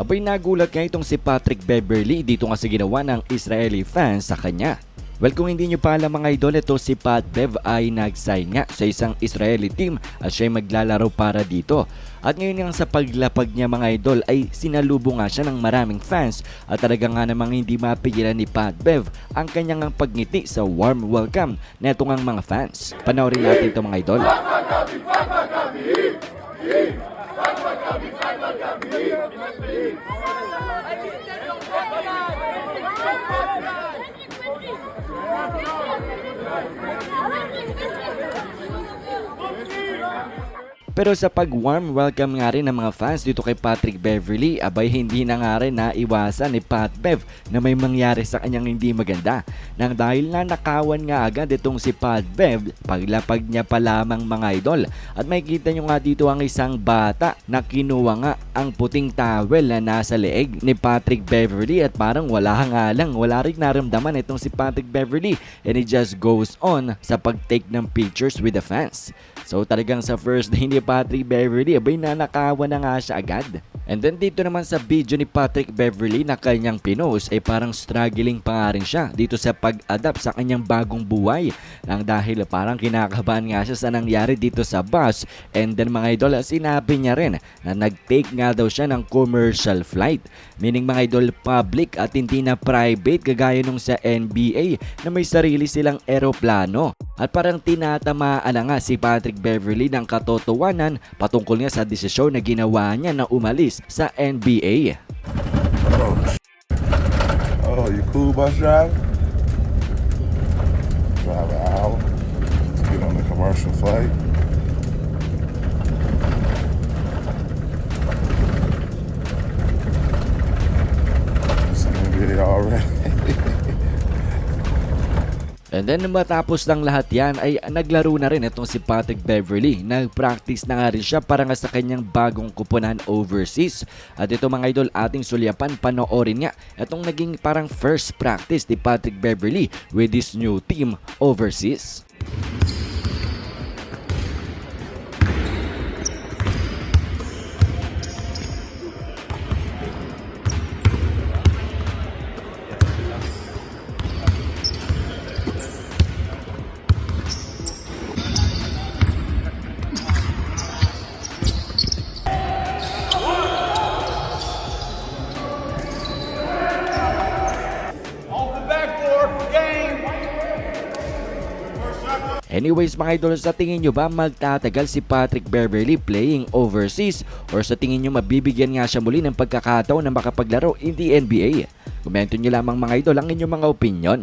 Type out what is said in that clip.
Abay nagulat nga itong si Patrick Beverly dito nga sa ginawa ng Israeli fans sa kanya. Well, kung hindi nyo pa alam mga idol, ito si Pat Bev ay nag-sign nga sa isang Israeli team at siya maglalaro para dito. At ngayon nga sa paglapag niya mga idol ay sinalubong nga siya ng maraming fans at talaga nga namang hindi mapigilan ni Pat Bev ang kanyang pagngiti sa warm welcome na ang mga fans. Panoorin natin ito mga idol. Thank you. Pero sa pag-warm welcome nga rin ng mga fans dito kay Patrick Beverly, abay hindi na nga rin naiwasan ni Pat Bev na may mangyari sa kanyang hindi maganda. Nang dahil na nakawan nga agad itong si Pat Bev, paglapag niya pa lamang mga idol. At makikita nyo nga dito ang isang bata na kinuha nga ang puting towel na nasa leeg ni Patrick Beverly at parang wala nga lang, wala rin naramdaman itong si Patrick Beverly and he just goes on sa pag-take ng pictures with the fans. So talagang sa first day ni Patrick Beverly, abay nanakawan na nga siya agad. And then dito naman sa video ni Patrick Beverly na kanyang pinost ay parang struggling pa nga rin siya dito sa pag-adapt sa kanyang bagong buhay. Nang dahil parang kinakabahan nga siya sa nangyari dito sa bus. And then mga idol, sinabi niya rin na nag-take nga daw siya ng commercial flight. Meaning mga idol, public at hindi na private kagaya nung sa NBA na may sarili silang eroplano. At parang tinatamaan na nga si Patrick Beverly ng katotohanan patungkol nga sa desisyon na ginawa niya na umalis sa NBA. Oh, oh, you cool bus driver? Drive an hour to get on the commercial flight. It's an NBA already. And then matapos ng lahat yan ay naglaro na rin itong si Patrick Beverly. Nag-practice na nga rin siya para nga sa kanyang bagong kupunan overseas. At ito mga idol ating sulyapan panoorin nga itong naging parang first practice ni Patrick Beverly with his new team overseas. Anyways mga idol, sa tingin nyo ba magtatagal si Patrick Beverly playing overseas or sa tingin nyo mabibigyan nga siya muli ng pagkakataon na makapaglaro in the NBA? Komento nyo lamang mga idol ang inyong mga opinion.